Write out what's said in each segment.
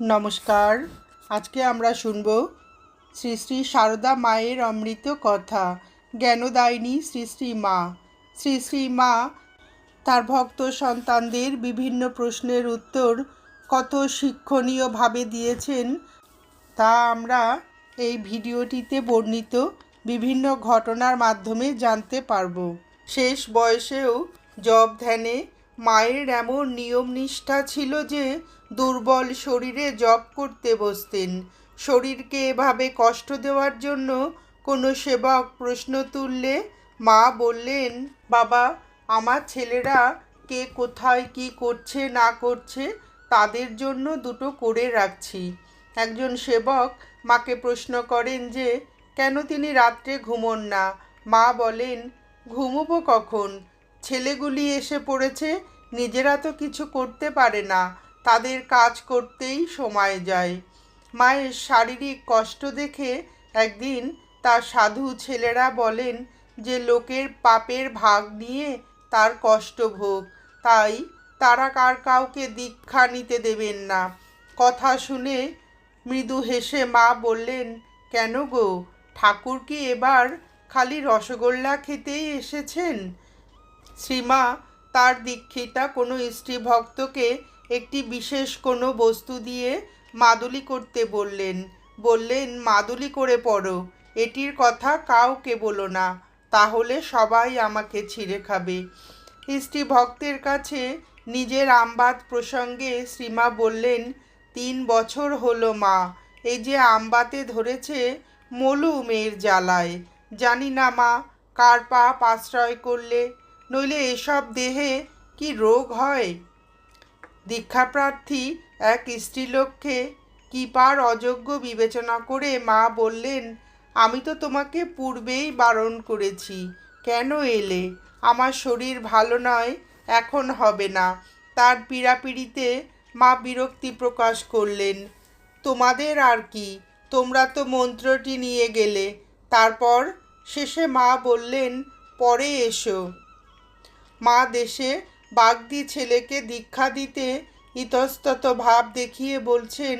নমস্কার। আজকে আমরা শুনব শ্রী শ্রী সারদা মায়ের অমৃত কথা, জ্ঞানদায়িনী শ্রী শ্রী মা। শ্রী শ্রী মা, তার ভক্ত সন্তানদের বিভিন্ন প্রশ্নের উত্তর কত শিক্ষণীয়ভাবে দিয়েছেন তা আমরা এই ভিডিওটিতে বর্ণিত বিভিন্ন ঘটনার মাধ্যমে জানতে পারব। শেষ বয়সেও জব ধ্যানে মায়ের এমন নিয়ম নিষ্ঠা ছিল যে দুর্বল শরীরে জপ করতে বসতেন। শরীরকে এভাবে কষ্ট দেওয়ার জন্য কোনো সেবক প্রশ্ন তুললে, মা বললেন, বাবা, আমার ছেলেরা কে কোথায় কি করছে না করছে তাদের জন্য দুটো করে রাখছি। একজন সেবক মাকে প্রশ্ন করেন যে, কেন তিনি রাত্রে ঘুমোন না? মা বলেন, ঘুমোবো কখন? ছেলেগুলি এসে পড়েছে, নিজেরা তো কিছু করতে পারে না। তাদের কাজ করতেই সময় যায়। মায়ের শারীরিক কষ্ট দেখে একদিন তার সাধু ছেলেরা বলেন যে লোকের পাপের ভাগ নিয়ে তার কষ্ট ভোগ। তাই তারা কার কাউকে দীক্ষা নিতে দেবেন না। কথা শুনে মৃদু হেসে মা বললেন, কেন গো? ঠাকুর কি এবার খালি রসগোল্লা খেতেই এসেছেন? শ্রীমা তার দীক্ষিতা কোনো স্ত্রী ভক্তকে একটি বিশেষ কোনো বস্তু দিয়ে মাদুলি করতে বললেন। বললেন, মাদুলি করে পড়ো। এটির কথা কাউকে বলো না। তাহলে সবাই আমাকে ছিঁড়ে খাবে। স্ত্রী ভক্তের কাছে নিজের আমবাদ প্রসঙ্গে শ্রীমা বললেন, তিন বছর হলো মা। এই যে আমবাতে ধরেছে মলু মেয়ের জ্বালায়। জানি না মা, কার পাপ আশ্রয় করলে? নইলে এসব দেহে কি রোগ হয়? দীক্ষাপ্রার্থী এক স্ত্রীলোককে কিপার অযোগ্য বিবেচনা করে মা বললেন, আমি তো তোমাকে পূর্বেই বারণ করেছি। কেন এলে? আমার শরীর ভালো নয়, এখন হবে না। তার পীড়াপিড়িতে মা বিরক্তি প্রকাশ করলেন, তোমাদের আর কি? তোমরা তো মন্ত্রটি নিয়ে গেলে। তারপর শেষে মা বললেন, পরে এসো। মা দেশে বাগদি ছেলেকে দীক্ষা দিতে ইতস্তত ভাব দেখিয়ে বলছেন,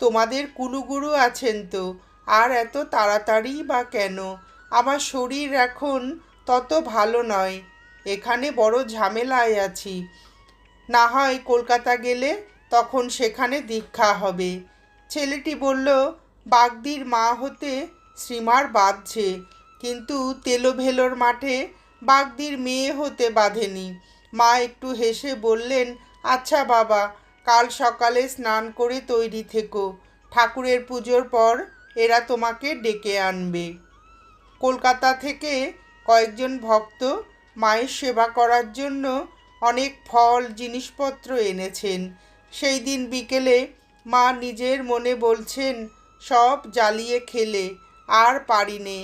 তোমাদের কুলুগুরু আছেন তো, আর এত তাড়াতাড়ি বা কেন? আমার শরীর এখন তত ভালো নয়, এখানে বড় ঝামেলায় আছি। না হয় কলকাতা গেলে তখন সেখানে দীক্ষা হবে। ছেলেটি বলল, বাগদির মা হতে শ্রীমার বাঁধছে, কিন্তু তেলোভেলোর মাঠে বাগদির মেয়ে হতে বাঁধেনি। মা একটু হেসে বললেন আচ্ছা বাবা, কাল সকালে স্নান করে তৈরি থেকো। ঠাকুরের পুজোর পর এরা তোমাকে ডেকে আনবে। কলকাতা থেকে কয়েকজন ভক্ত মায়ের সেবা করার জন্য অনেক ফল, জিনিসপত্র এনেছেন। সেই দিন বিকেলে মা নিজের মনে বলছেন, সব জ্বালিয়ে খেলে, আর পারিনে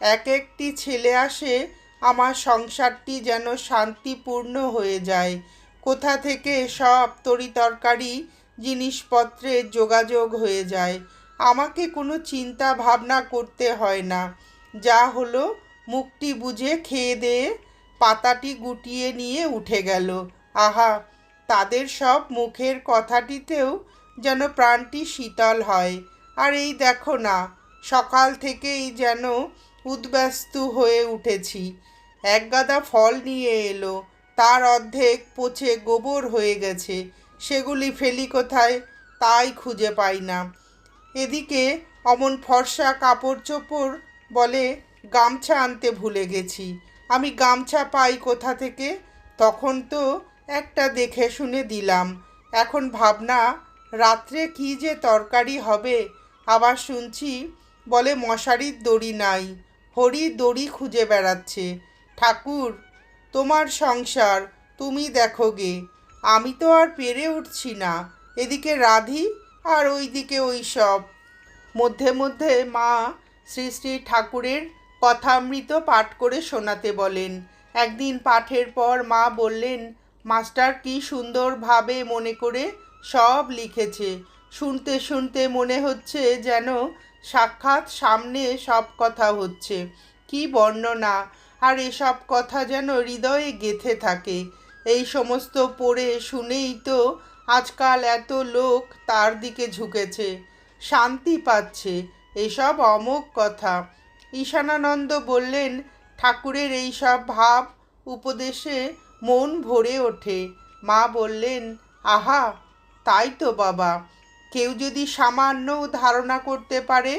এক একটি ছেলে আসে আমার সংসারটি যেন শান্তিপূর্ণ হয়ে যায়। কোথা থেকে সব তরিতরকারি জিনিসপত্রের যোগাযোগ হয়ে যায়? আমাকে কোনো চিন্তা ভাবনা করতে হয় না। যা হলো, মুখটি বুঝে খেয়ে দিয়ে পাতাটি গুটিয়ে নিয়ে উঠে গেল। আহা, তাদের সব মুখের কথাটিতেও যেন প্রাণটি শীতল হয়। আর এই দেখো না, সকাল থেকেই যেন উদ্ব্যস্ত হয়ে উঠেছি। এক গাদা ফল নিয়ে এলো। তার অর্ধেক পচে গোবর হয়ে গেছে। সেগুলি ফেলি কোথায়? তাই খুঁজে পাই না। এদিকে অমন ফর্সা কাপড় চোপড় বলে গামছা আনতে ভুলে গেছি। আমি গামছা পাই কোথা থেকে? তখন তো একটা দেখে শুনে দিলাম। এখন ভাবনা, রাত্রে কি যে তরকারি হবে? আবার শুনছি বলে মশারির দড়ি নাই। হরি দড়ি খুঁজে বেড়াচ্ছে। ঠাকুর, তোমার সংসার তুমি দেখো গে। আমি তো আর পেরে উঠছি না, এদিকে রাধি আর ওইদিকে ওই সব মধ্যে মধ্যে মা শ্রী শ্রী ঠাকুরের কথামৃত পাঠ করে শোনাতে বলেন। একদিন পাঠের পর মা বললেন, মাস্টার কি সুন্দরভাবে মনে করে সব লিখেছে। শুনতে শুনতে মনে হচ্ছে যেন সাক্ষাৎ সামনে সব কথা হচ্ছে। কি বর্ণনা আর এসব কথা যেন হৃদয়ে গেথে থাকে। এই সমস্ত পড়ে শুনেই তো আজকাল এত লোক তার দিকে ঝুঁকেছে। শান্তি পাচ্ছে। এসব অমোঘ কথা। ঈশানানন্দ বললেন, ঠাকুরের এই সব ভাব উপদেশে মন ভরে ওঠে। মা বললেন, আহা, তাই তো বাবা। কেউ যদি সামান্য ধারণা করতে পারে,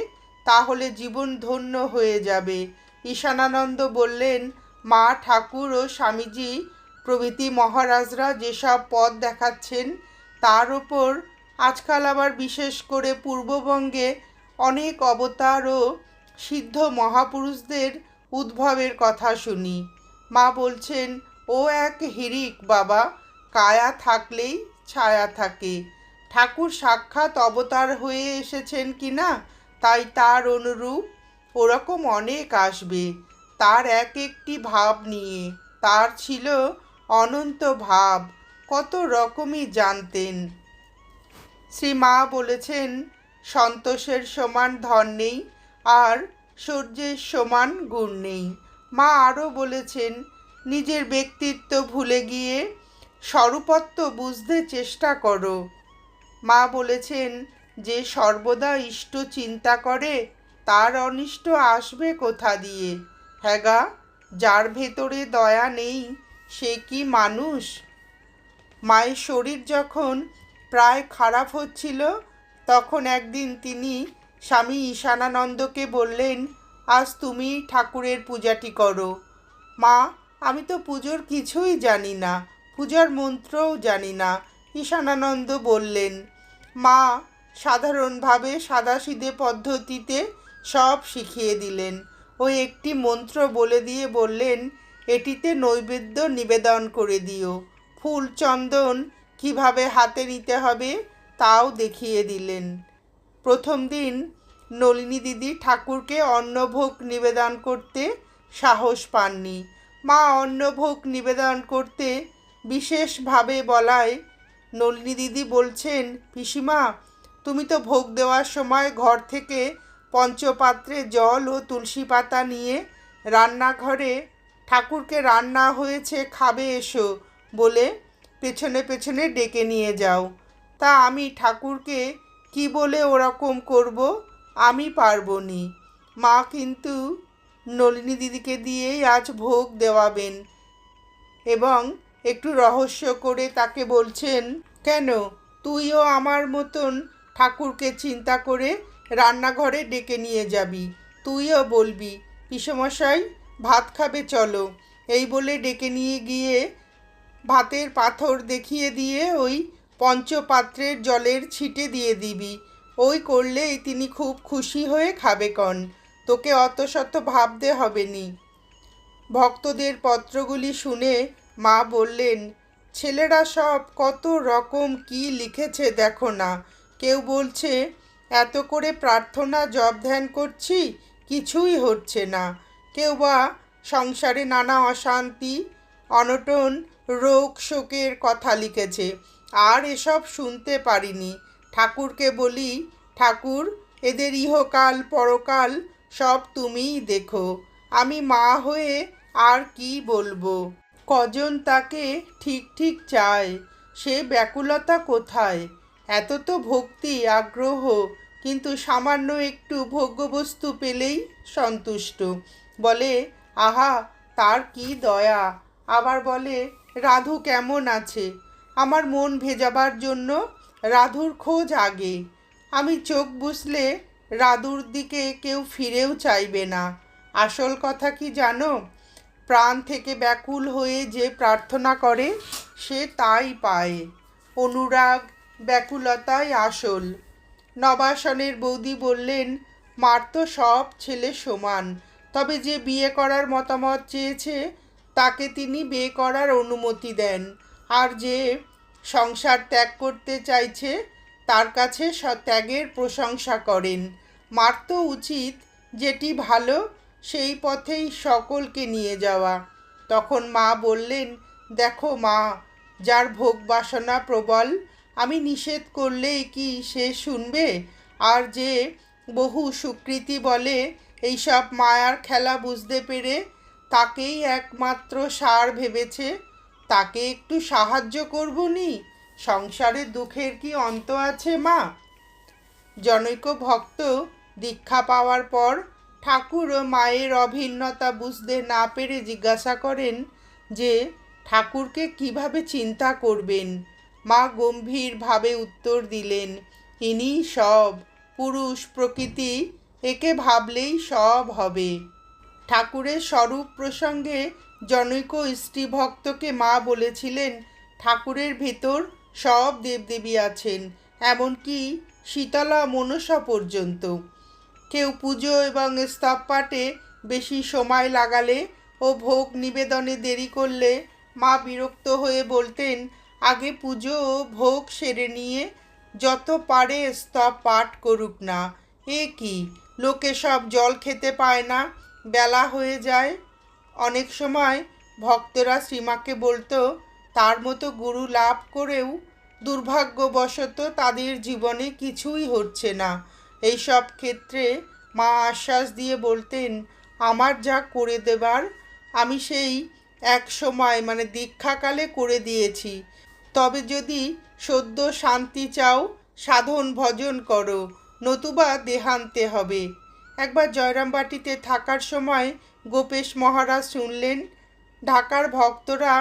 তাহলে জীবন ধন্য হয়ে যাবে। ঈশানানন্দ বললেন, মা, ঠাকুর ও স্বামীজি, প্রভৃতি মহারাজরা যেসব পথ দেখাচ্ছেন, তার ওপর আজকাল আবার বিশেষ করে পূর্ববঙ্গে অনেক অবতার ও সিদ্ধ মহাপুরুষদের উদ্ভবের কথা শুনি। মা বলছেন, ও এক হিরিক বাবা, কায়া থাকলেই ছায়া থাকে। ঠাকুর সাক্ষাৎ অবতার হয়ে এসেছেন কি না, তাই তার অনুরূপ ওরকম অনেক আসবে। তার এক একটি ভাব নিয়ে। তার ছিল অনন্ত ভাব। কত রকমই জানতেন। শ্রী মা বলেছেন, সন্তোষের সমান ধন নেই আর সূর্যের সমান গুণ নেই। মা আরও বলেছেন, নিজের ব্যক্তিত্ব ভুলে গিয়ে স্বরূপত্ব বুঝতে চেষ্টা করো। মা বলেছেন, যে সর্বদা ইষ্ট চিন্তা করে তার অনিষ্ট আসবে কোথা দিয়ে? হ্যাগা যার ভেতরে দয়া নেই, সে কি মানুষ? মায়ের শরীর যখন প্রায় খারাপ হচ্ছিল, তখন একদিন তিনি স্বামী ঈশানানন্দকে বললেন, আজ তুমি ঠাকুরের পূজাটি করো। মা, আমি তো পুজোর কিছুই জানি না, পূজার মন্ত্রও জানি না, ঈশানানন্দ বললেন। মা, সাধারণভাবে সাদাসিধে পদ্ধতিতে সব শিখিয়ে দিলেন। ও একটি মন্ত্র বলে দিয়ে বললেন, এটিতে নৈবেদ্য নিবেদন করে দিও। ফুল চন্দন কীভাবে হাতে নিতে হবে তাও দেখিয়ে দিলেন। প্রথম দিন নলিনী দিদি ঠাকুরকে অন্নভোগ নিবেদন করতে সাহস পাননি। মা অন্নভোগ নিবেদন করতে বিশেষভাবে বলায় নলিনী দিদি বলছেন, পিসিমা, তুমি তো ভোগ দেওয়ার সময় ঘর থেকে পঞ্চপাত্রে জল ও তুলসী পাতা নিয়ে রান্নাঘরে ঠাকুরকে রান্না হয়েছে, খাবে এসো বলে পেছনে পেছনে ডেকে নিয়ে যাও। তা আমি ঠাকুরকে কি বলে ওরকম করব আমি পারব নি মা কিন্তু নলিনী দিদিকে দিয়েই আজ ভোগ দেওয়াবেন এবং একটু রহস্য করে তাকে বলছেন, কেন? তুইও আমার মতন ঠাকুরকে চিন্তা করে রান্নাঘরে ডেকে নিয়ে যাবি। তুইও বলবি, পিসমশাই, ভাত খাবে, চলো। এই বলে ডেকে নিয়ে গিয়ে ভাতের পাথর দেখিয়ে দিয়ে ওই পঞ্চপাত্রের জলের ছিটে দিয়ে দিবি। ওই করলেই তিনি খুব খুশি হয়ে খাবে কন। তোকে অত শত ভাবতে হবে নি। ভক্তদের পত্রগুলি শুনে মা বললেন, ছেলেরা সব কত রকম কি লিখেছে দেখো না। কেউ বলছে এত করে প্রার্থনা জব ধ্যান করছি, কিছুই হচ্ছে না। কেউ বা সংসারে নানা অশান্তি, অনটন, রোগ, শোকের কথা লিখেছে। আর এসব শুনতে পারিনি। ঠাকুরকে বলি, ঠাকুর, এদের ইহকাল, পরকাল সব তুমিই দেখো। আমি মা হয়ে আর কি বলব? কজন তাকে ঠিক ঠিক চায়? সে ব্যাকুলতা কোথায়? এত তো ভক্তি, আগ্রহ, কিন্তু সামান্য একটু ভোগ্যবস্তু পেলেই সন্তুষ্ট। বলে, আহা, তার কি দয়া? আবার বলে, রাধু কেমন আছে? আমার মন ভেজাবার জন্য রাধুর খোঁজ আগে। আমি চোখ বুঝলে রাধুর দিকে কেউ ফিরেও চাইবে না। আসল কথা কি জানো? প্রাণ থেকে ব্যাকুল হয়ে যে প্রার্থনা করে, সে তাই পায়। অনুরাগ ব্যাকুলতাই আসল। নবাসনের বৌদি বললেন, মার তো সব ছেলে সমান। তবে যে বিয়ে করার মতামত চেয়েছে, তাকে তিনি বিয়ে করার অনুমতি দেন। আর যে সংসার ত্যাগ করতে চাইছে, তার কাছে ত্যাগের প্রশংসা করেন। মার তো উচিত যেটি ভালো, সেই পথেই সকলকে নিয়ে যাওয়া। তখন মা বললেন, দেখো মা, যার ভোগ বাসনা প্রবল আমি নিষেধ করলেই কি সে শুনবে? আর যে বহু সুকৃতি বলে, এইসব মায়ার খেলা বুঝতে পেরে তাকেই একমাত্র সার ভেবেছে। তাকে একটু সাহায্য করব নি? সংসারে দুঃখের কি অন্ত আছে, মা? জনৈক ভক্ত দীক্ষা পাওয়ার পর ঠাকুর ও মায়ের অভিন্নতা বুঝতে না পেরে জিজ্ঞাসা করেন যে, ঠাকুরকে কীভাবে চিন্তা করবেন? মা গম্ভীরভাবে উত্তর দিলেন, ইনি সব। পুরুষ প্রকৃতি, একে ভাবলেই সব হবে। ঠাকুরের স্বরূপ প্রসঙ্গে জনৈক স্ত্রী ভক্তকে মা বলেছিলেন, ঠাকুরের ভেতর সব দেবদেবী আছেন, এমনকি শীতলা মনসা পর্যন্ত। কেউ পুজো এবং স্তব পাঠে বেশি সময় লাগালে ও ভোগ নিবেদনে দেরি করলে মা বিরক্ত হয়ে বলতেন আগে পুজো ও ভোগ সেরে নিয়ে যত পারে স্তব পাঠ করুক না। এ কি? লোকে সব জল খেতে পায় না, বেলা হয়ে যায়। অনেক সময় ভক্তরা শ্রীমাকে বলতো, তার মতো গুরু লাভ করেও দুর্ভাগ্যবশত তাদের জীবনে কিছুই হচ্ছে না। এই সব ক্ষেত্রে মা আশ্বাস দিয়ে বলতেন, আমার যা করে দেবার, আমি সেই এক সময় মানে দীক্ষাকালে করে দিয়েছি। তবে যদি সদ্য শান্তি চাও, সাধন ভজন করো, নতুবা দেহান্তে হবে। একবার জয়রামবাটিতে থাকার সময় গোপেশ মহারাজ শুনলেন, ঢাকার ভক্তরা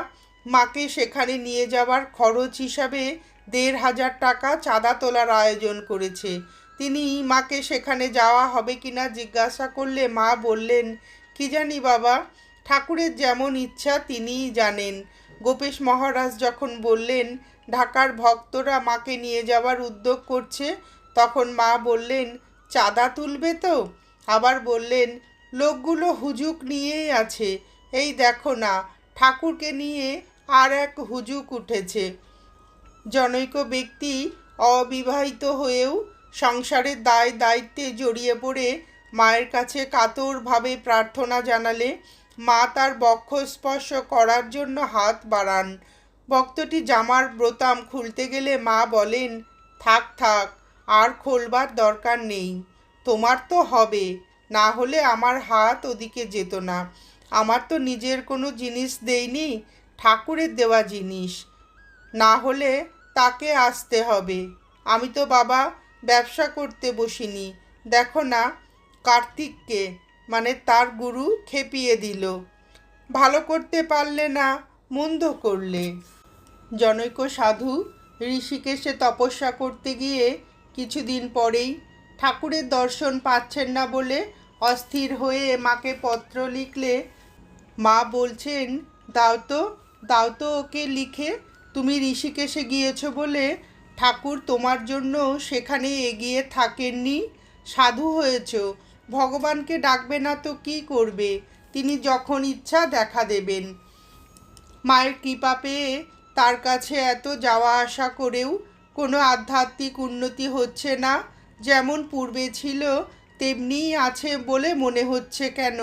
মাকে সেখানে নিয়ে যাওয়ার খরচ হিসাবে দেড় হাজার টাকা চাঁদা তোলার আয়োজন করেছে। তিনি মাকে সেখানে যাওয়া হবে কিনা জিজ্ঞাসা করলে মা বললেন, কি জানি বাবা, ঠাকুরের যেমন ইচ্ছা তিনিই জানেন। গোপেশ মহারাজ যখন বললেন, ঢাকার ভক্তরা মাকে নিয়ে যাওয়ার উদ্যোগ করছে, তখন মা বললেন, চাঁদা তুলবে তো? আবার বললেন, লোকগুলো হুজুক নিয়েই আছে। এই দেখো না, ঠাকুরকে নিয়ে আর এক হুজুক উঠেছে। জনৈক ব্যক্তি অবিবাহিত হয়েও সংসারের দায় দায়িত্বে জড়িয়ে পড়ে মায়ের কাছে কাতরভাবে প্রার্থনা জানালে মা তার বক্ষ স্পর্শ করার জন্য হাত বাড়ান। ভক্তটি জামার বোতাম খুলতে গেলে মা বলেন, থাক থাক, আর খোলবার দরকার নেই। তোমার তো হবে, না হলে আমার হাত ওদিকে যেত না। আমার তো নিজের কোনো জিনিস দেইনি, ঠাকুরের দেওয়া জিনিস। না হলে তাকে আসতে হবে। আমি তো বাবা, ব্যবসা করতে বসিনি। দেখো না কার্তিককে। মানে তার গুরু খেপিয়ে দিল। ভালো করতে পারলে না, মন্দ করলে। জনৈক সাধু ঋষিকেশে তপস্যা করতে গিয়ে কিছুদিন পরেই ঠাকুরের দর্শন পাচ্ছেন না বলে অস্থির হয়ে মাকে পত্র লিখলে, মা বলছেন, দাও তো দাও তো ওকে লিখে, তুমি ঋষিকেশে গিয়েছো বলে ঠাকুর তোমার জন্য সেখানে এগিয়ে থাকেননি, সাধু হয়েছ ভগবানকে ডাকবে না তো কী করবে? তিনি যখন ইচ্ছা দেখা দেবেন। মায়ের কৃপা পেয়ে তার কাছে এত যাওয়া আসা করেও কোনো আধ্যাত্মিক উন্নতি হচ্ছে না, যেমন পূর্বে ছিল তেমনিই আছে বলে মনে হচ্ছে কেন?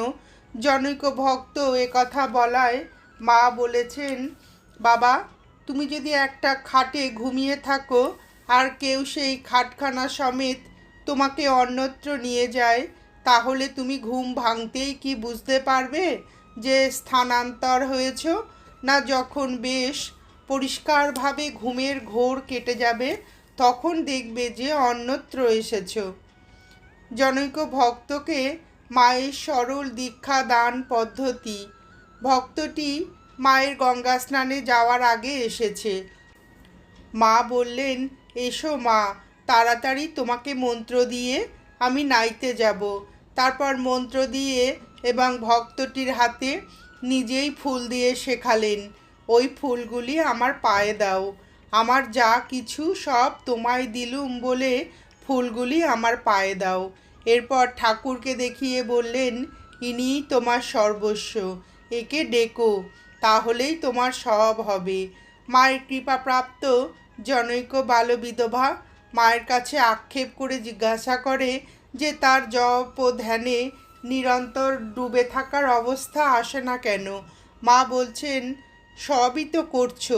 জনৈক ভক্ত কথা বলায় মা বলেছেন, বাবা, তুমি যদি একটা খাটে ঘুমিয়ে থাকো, আর কেউ সেই খাটখানা সমেত তোমাকে অন্যত্র নিয়ে যায় তাহলে তুমি ঘুম ভাঙতেই কি বুঝতে পারবে যে স্থানান্তর হয়েছ? না যখন বেশ পরিষ্কারভাবে ঘুমের ঘোর কেটে যাবে, তখন দেখবে যে অন্যত্র এসেছ। জনৈক ভক্তকে মায়ের সরল দীক্ষা দান পদ্ধতি। ভক্তটি মায়ের গঙ্গা স্নানে যাওয়ার আগে এসেছে। মা বললেন, এসো মা, তাড়াতাড়ি তোমাকে মন্ত্র দিয়ে আমি নাইতে যাব। তারপর মন্ত্র দিয়ে এবং ভক্তটির হাতে নিজেই ফুল দিয়ে শেখালেন, ওই ফুলগুলি আমার পায়ে দাও, আমার যা কিছু সব তোমায় দিলুম বলে ফুলগুলি আমার পায়ে দাও। এরপর ঠাকুরকে দেখিয়ে বললেন ইনিই তোমার সর্বস্ব, একে ডেকো, তাহলেই তোমার সব হবে। মায়ের কৃপাপ্রাপ্ত জনৈক বালবিধবা মায়ের কাছে আক্ষেপ করে জিজ্ঞাসা করে যে তার জপ ও ধ্যানে নিরন্তর ডুবে থাকার অবস্থা আসে না কেন? মা বলছেন, সবই তো করছ,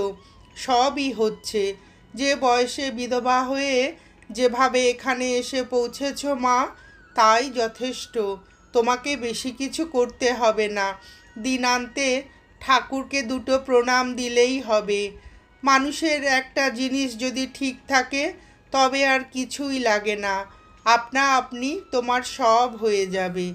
সবই হচ্ছে। যে বয়সে বিধবা হয়ে যেভাবে এখানে এসে পৌঁছেছ মা, তাই যথেষ্ট। তোমাকে বেশি কিছু করতে হবে না। দিনান্তে ঠাকুরকে দুটো প্রণাম দিলেই হবে। মানুষের একটা জিনিস যদি ঠিক থাকে, তবে আর কিছুই লাগে না। আপনা আপনি তোমার সব হয়ে যাবে।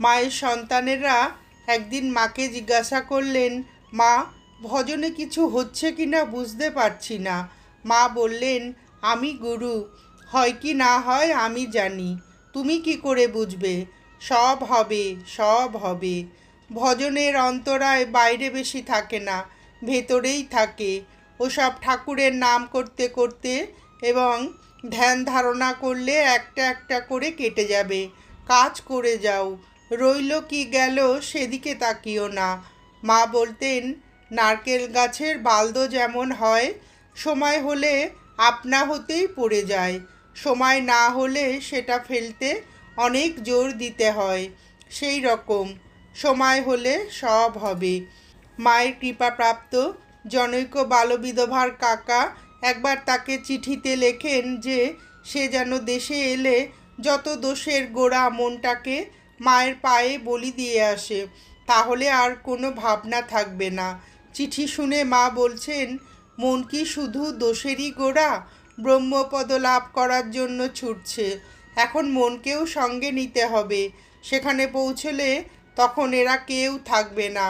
মায়ের সন্তানেরা একদিন মাকে জিজ্ঞাসা করলেন, মা, ভজনে কিছু হচ্ছে কি না বুঝতে পারছি না। মা বললেন, আমি গুরু, হয় কি না হয় আমি জানি। তুমি কি করে বুঝবে? সব হবে সব হবে। ভজনের অন্তরায় বাইরে বেশি থাকে না, ভেতরেই থাকে। ওসব ঠাকুরের নাম করতে করতে এবং ধ্যান ধারণা করলে একটা একটা করে কেটে যাবে। কাজ করে যাও। রইল কি গেল সেদিকে তাকিও না। মা বলতেন, নারকেল গাছের বালদো যেমন হয়, সময় হলে আপনা হতেই পড়ে যায়। সময় না হলে সেটা ফেলতে অনেক জোর দিতে হয়। সেই রকম। সময় হলে সব হবে। মায়ের কৃপাপ্রাপ্ত জনৈক বালবিধবার কাকা একবার তাকে চিঠিতে লেখেন যে সে যেন দেশে এলে যত দোষের গোড়া মনটাকে মায়ের পায়ে বলি দিয়ে আসে, তাহলে আর কোনো ভাবনা থাকবে না। চিঠি শুনে মা বলছেন, মন কি শুধু দোষেরই গোড়া? ব্রহ্মপদ লাভ করার জন্য ছুটছে, এখন মনকেও সঙ্গে নিতে হবে। সেখানে পৌঁছলে তখন এরা কেউ থাকবে না।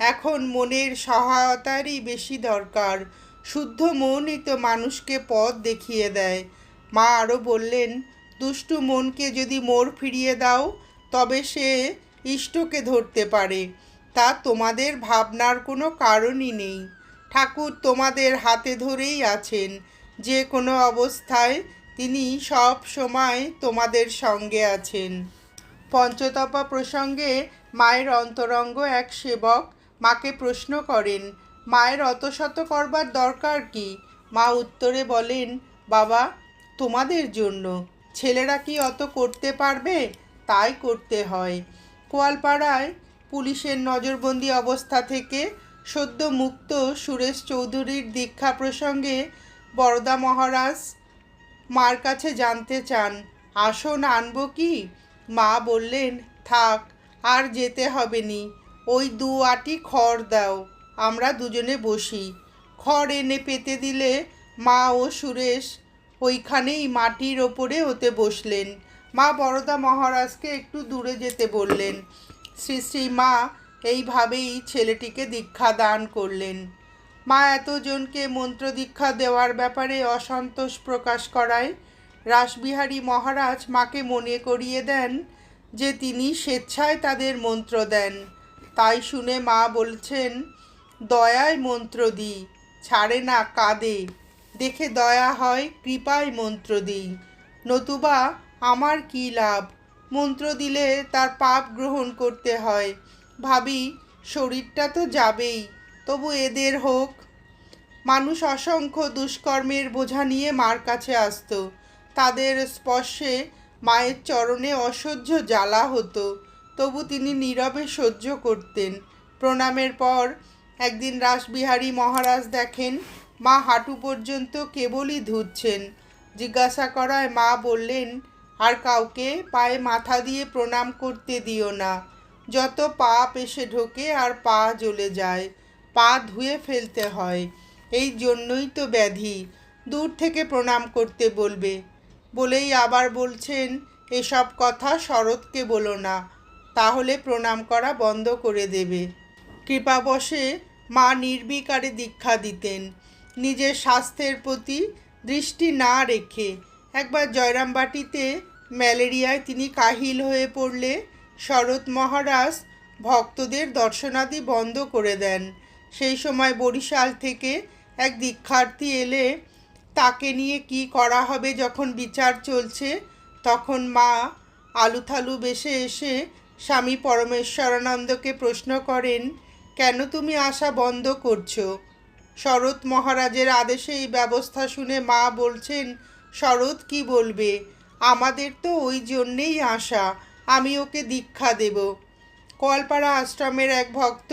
এখন মনের সহায়তারই বেশি দরকার। শুদ্ধ মনই তো মানুষকে পথ দেখিয়ে দেয়। মা আরও বললেন, দুষ্টু মনকে যদি মোর ফিরিয়ে দাও, তবে সে ইষ্টকে ধরতে পারে। তা তোমাদের ভাবনার কোনো কারণই নেই। ঠাকুর তোমাদের হাতে ধরেই আছেন। যে কোনো অবস্থায় তিনি সব সময় তোমাদের সঙ্গে আছেন। পঞ্চতপা প্রসঙ্গে মায়ের অন্তরঙ্গ এক সেবক মাকে প্রশ্ন করেন মায়ের অত শত করবার দরকার কি? মা উত্তরে বলেন, বাবা, তোমাদের জন্য। ছেলেরা কি অত করতে পারবে? তাই করতে হয়। কোয়ালপাড়ায় পুলিশের নজরবন্দি অবস্থা থেকে সদ্য মুক্ত সুরেশ চৌধুরীর দীক্ষা প্রসঙ্গে বরদা মহারাজ মার কাছে জানতে চান, আসন আনব কি? মা বললেন, থাক, আর যেতে হবে নি। ওই দু আটি খড় দাও। আমরা দুজনে বসি। খড় এনে পেতে দিলে মা ও সুরেশ ওইখানেই মাটির ওপরে ওতে বসলেন। মা বরদা মহারাজকে একটু দূরে যেতে বললেন। শ্রী শ্রী মা এইভাবেই ছেলেটিকে দীক্ষা দান করলেন। মা এতজনকে মন্ত্র দীক্ষা দেওয়ার ব্যাপারে অসন্তোষ প্রকাশ করায় রাসবিহারী মহারাজ মাকে মনে করিয়ে দেন যে তিনি স্বেচ্ছায় তাদের মন্ত্র দেন। তাই শুনে মা বলছেন দয়ায় মন্ত্র দিই, ছাড়ে না কাঁদে। দেখে দয়া হয়, কৃপায় মন্ত্র দিই। নতুবা আমার কী লাভ? মন্ত্র দিলে তার পাপ গ্রহণ করতে হয়। ভাবি, শরীরটা তো যাবেই, তবু এদের হোক। মানুষ অসংখ্য দুষ্কর্মের বোঝা নিয়ে মার কাছে আসতো। তাদের স্পর্শে মায়ের চরণে অসহ্য জ্বালা হতো। তবু তিনি নীরবে সহ্য করতেন। প্রণামের পর একদিন রাসবিহারী মহারাজ দেখেন, মা হাঁটু পর্যন্ত কেবলই ধুচ্ছেন জিজ্ঞাসা করায় মা বললেন, আর কাউকে পায়ে মাথা দিয়ে প্রণাম করতে দিও না। যত পা পেশে ঢোকে আর পা জ্বলে যায়, পা ধুয়ে ফেলতে হয়। এই জন্যই তো ব্যাধি, দূর থেকে প্রণাম করতে বলবে বলেই আবার বলছেন, এসব কথা শরৎকে বলো না, তাহলে প্রণাম করা বন্ধ করে দেবে। কৃপাবশে মা নির্বিকারে দীক্ষা দিতেন। নিজের স্বাস্থ্যের প্রতি দৃষ্টি না রেখে একবার জয়রামবাটিতে ম্যালেরিয়ায় তিনি কাহিল হয়ে পড়লে শরৎ মহারাজ ভক্তদের দর্শনাদি বন্ধ করে দেন। সেই সময় বরিশাল থেকে এক দীক্ষার্থী এলে, তাকে নিয়ে কি করা হবে যখন বিচার চলছে? তখন মা আলুথালু বেশে এসে স্বামী পরমেশ্বরানন্দকে প্রশ্ন করেন কেন তুমি আসা বন্ধ করছ? শরৎ মহারাজের আদেশে এই ব্যবস্থা শুনে মা বলছেন, শরৎ কি বলবে? আমাদের তো ওই জন্যেই আসা আমি ওকে দীক্ষা দেব। কলপাড়া আশ্রমের এক ভক্ত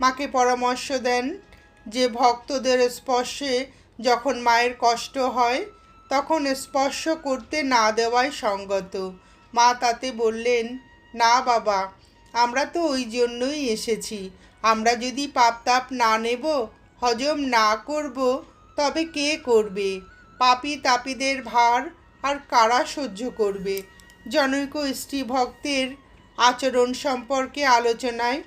মাকে পরামর্শ দেন। যে ভক্তদের স্পর্শে যখন মায়ের কষ্ট হয়, তখন স্পর্শ করতে না দেওয়াই সঙ্গত। মা তাতে বললেন, না বাবা, আমরা তো ওই জন্যই এসেছি। আমরা যদি পাপ তাপ না নেব, হজম না করব, তবে কে করবে? পাপি তাপিদের ভার আর কারা সহ্য করবে? জনৈক স্ত্রী ভক্তের আচরণ সম্পর্কে আলোচনায়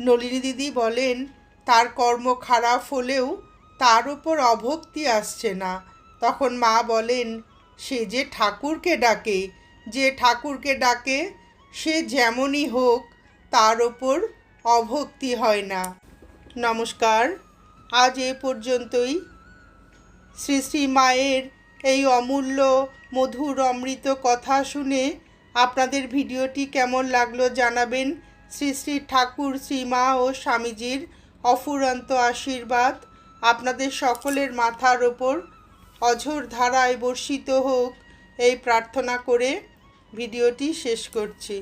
নলিনী দিদি বলেন, তার কর্ম খারাপ হলেও তার উপর অভক্তি আসছে না। তখন মা বলেন, সে যে ঠাকুরকে ডাকে, যে ঠাকুরকে ডাকে, সে যেমনই হোক, তার ওপর অভক্তি হয় না। নমস্কার। আজ এ পর্যন্তই। শ্রী শ্রী মায়ের এই অমূল্য, মধুর, অমৃত কথা শুনে আপনাদের ভিডিওটি কেমন লাগল জানাবেন শ্রী শ্রী ঠাকুর শ্রীমা ও স্বামীজির অফুরন্ত আশীর্বাদ। আপনাদের সকলের মাথার ওপর অঝোর ধারায় বর্ষিত হোক এই প্রার্থনা করে ভিডিওটি শেষ করছি।